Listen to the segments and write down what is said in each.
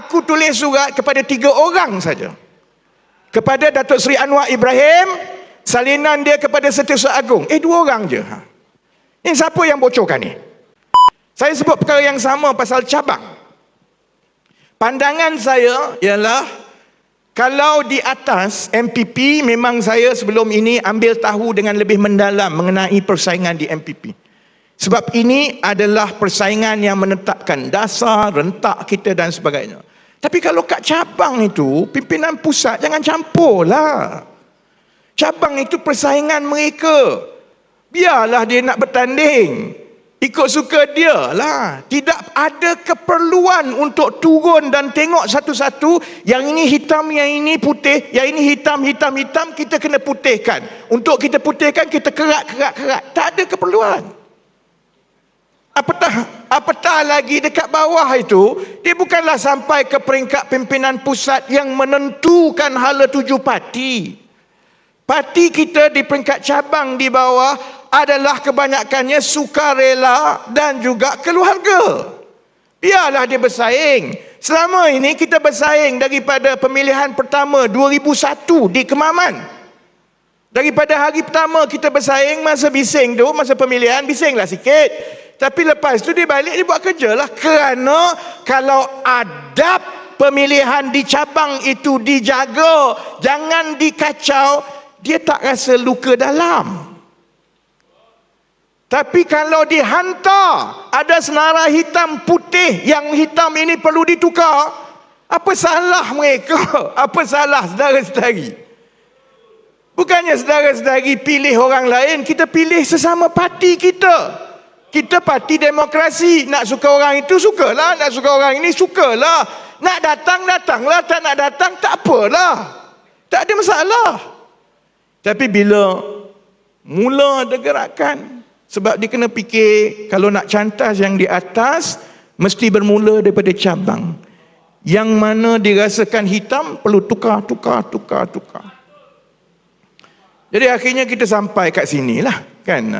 aku tulis surat kepada tiga orang saja. Kepada Datuk Seri Anwar Ibrahim, salinan dia kepada Setiausaha Agung. Eh, dua orang je. Ha. Ini siapa yang bocorkan ni? Saya sebut perkara yang sama pasal cabang. Pandangan saya ialah kalau di atas MPP memang saya sebelum ini ambil tahu dengan lebih mendalam mengenai persaingan di MPP. Sebab ini adalah persaingan yang menetapkan dasar, rentak kita dan sebagainya. Tapi kalau kat cabang itu, pimpinan pusat jangan campurlah. Cabang itu persaingan mereka. Biarlah dia nak bertanding. Ikut suka dia lah. Tidak ada keperluan untuk turun dan tengok satu-satu. Yang ini hitam, yang ini putih. Yang ini hitam, hitam, hitam. Kita kena putihkan. Untuk kita putihkan, kita kerak, kerak, kerak. Tak ada keperluan apatah apatah lagi dekat bawah itu dia bukanlah sampai ke peringkat pimpinan pusat yang menentukan hala tuju parti parti kita di peringkat cabang di bawah adalah kebanyakannya sukarela dan juga keluarga. Biarlah dia bersaing. Selama ini kita bersaing daripada pemilihan pertama 2001 di Kemaman. Daripada hari pertama kita bersaing masa bising tu masa pemilihan bisinglah sikit tapi lepas tu dia balik dia buat kerja lah. Kerana kalau adab pemilihan di cabang itu dijaga. Jangan dikacau. Dia tak rasa luka dalam. Tapi kalau dihantar. Ada senara hitam putih. Yang hitam ini perlu ditukar. Apa salah mereka? Apa salah saudara-saudari? Bukannya saudara-saudari pilih orang lain. Kita pilih sesama parti kita. Kita parti demokrasi. Nak suka orang itu, sukalah. Nak suka orang ini, sukalah. Nak datang, datanglah. Tak nak datang, tak apalah. Tak ada masalah. Tapi bila mula ada gerakan, sebab dia kena fikir, kalau nak cantas yang di atas, mesti bermula daripada cabang. Yang mana dirasakan hitam, perlu tukar, tukar, tukar, tukar. Jadi akhirnya kita sampai kat sinilah. Kan?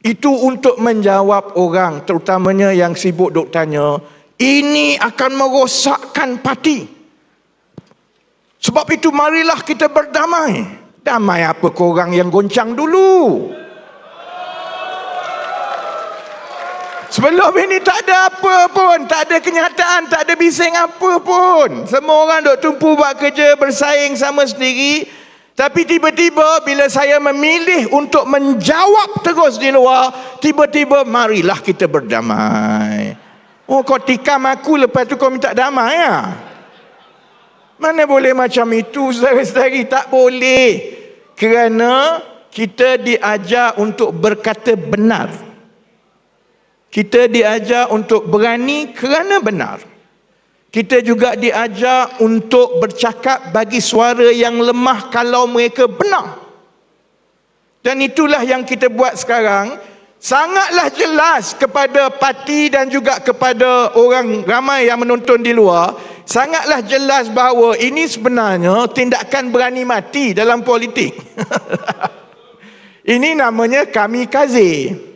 Itu untuk menjawab orang terutamanya yang sibuk duk tanya, ini akan merosakkan parti. Sebab itu marilah kita berdamai. Damai apa korang yang goncang dulu? Sebelum ini tak ada apa pun, tak ada kenyataan, tak ada bising apa pun. Semua orang duk tumpu buat kerja bersaing sama sendiri. Tapi tiba-tiba bila saya memilih untuk menjawab terus di luar, tiba-tiba marilah kita berdamai. Oh kau tikam aku lepas tu kau minta damai ya? Mana boleh macam itu saudara-saudari? Tak boleh. Kerana kita diajar untuk berkata benar. Kita diajar untuk berani kerana benar. Kita juga diajar untuk bercakap bagi suara yang lemah kalau mereka benar. Dan itulah yang kita buat sekarang. Sangatlah jelas kepada parti dan juga kepada orang ramai yang menonton di luar. Sangatlah jelas bahawa ini sebenarnya tindakan berani mati dalam politik. ini namanya kami kazi.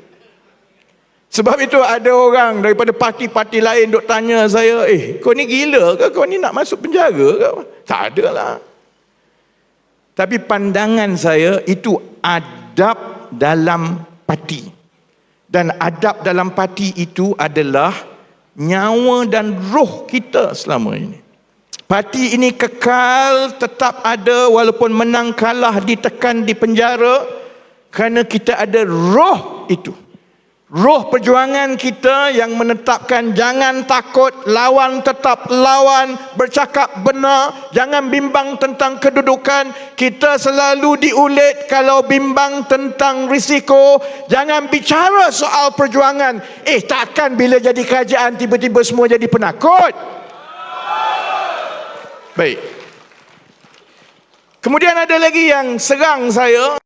Sebab itu ada orang daripada parti-parti lain duk tanya saya, eh kau ni gila ke? Kau ni nak masuk penjara ke? Tak ada lah. Tapi pandangan saya itu adab dalam parti. Dan adab dalam parti itu adalah nyawa dan roh kita selama ini. Parti ini kekal tetap ada walaupun menang kalah ditekan di penjara kerana kita ada roh itu. Roh perjuangan kita yang menetapkan jangan takut, lawan tetap lawan, bercakap benar, jangan bimbang tentang kedudukan. Kita selalu diulit kalau bimbang tentang risiko. Jangan bicara soal perjuangan. Eh takkan bila jadi kerajaan tiba-tiba semua jadi penakut. Baik. Kemudian ada lagi yang serang saya.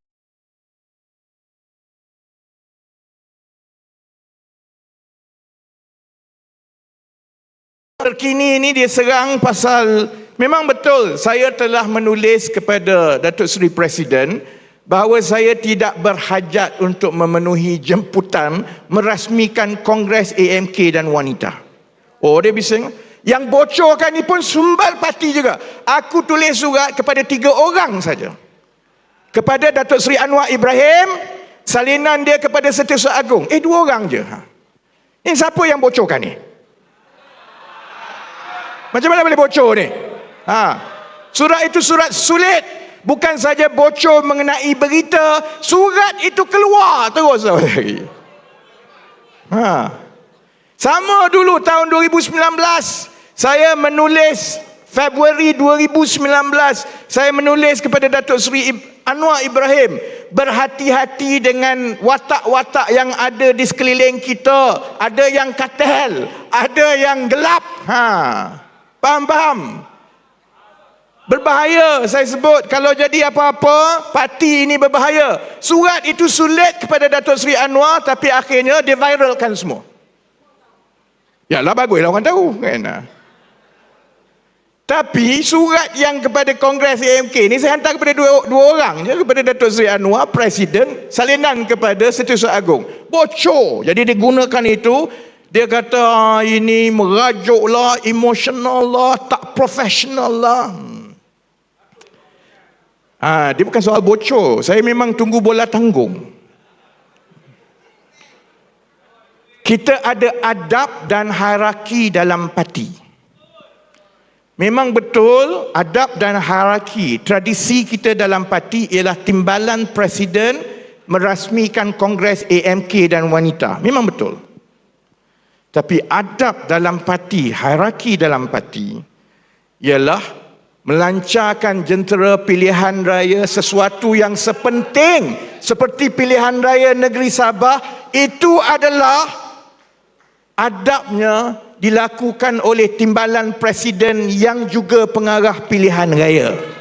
Terkini ini dia serang pasal memang betul saya telah menulis kepada Datuk Seri Presiden bahawa saya tidak berhajat untuk memenuhi jemputan merasmikan Kongres AMK dan wanita. Oh dia bisa Yang bocorkan ni pun sumbal parti juga. Aku tulis surat kepada tiga orang saja. Kepada Datuk Seri Anwar Ibrahim, salinan dia kepada Setiausaha Agung. Eh dua orang je. Ha. Ini siapa yang bocorkan ni? Macam mana boleh bocor ni? Ha. Surat itu surat sulit. Bukan saja bocor mengenai berita, surat itu keluar terus. Ha. Sama dulu tahun 2019 saya menulis Februari 2019 saya menulis kepada Datuk Seri Anwar Ibrahim berhati-hati dengan watak-watak yang ada di sekeliling kita ada yang katel ada yang gelap ha faham faham berbahaya saya sebut kalau jadi apa-apa parti ini berbahaya surat itu sulit kepada Datuk Seri Anwar tapi akhirnya diviralkan semua Ya lah baguslah orang tahu kan. Tapi surat yang kepada Kongres AMK ni saya hantar kepada dua, dua orang je kepada Datuk Seri Anwar Presiden salinan kepada Setiausaha Agung. Bocor. Jadi digunakan itu dia kata ah, ini merajuk lah, emosional lah, tak profesional lah. Ha, dia bukan soal bocor. Saya memang tunggu bola tanggung. Kita ada adab dan hierarki dalam parti. Memang betul adab dan hierarki tradisi kita dalam parti ialah timbalan presiden merasmikan kongres AMK dan wanita. Memang betul. Tapi adab dalam parti, hierarki dalam parti ialah melancarkan jentera pilihan raya sesuatu yang sepenting seperti pilihan raya negeri Sabah itu adalah adabnya dilakukan oleh timbalan presiden yang juga pengarah pilihan raya.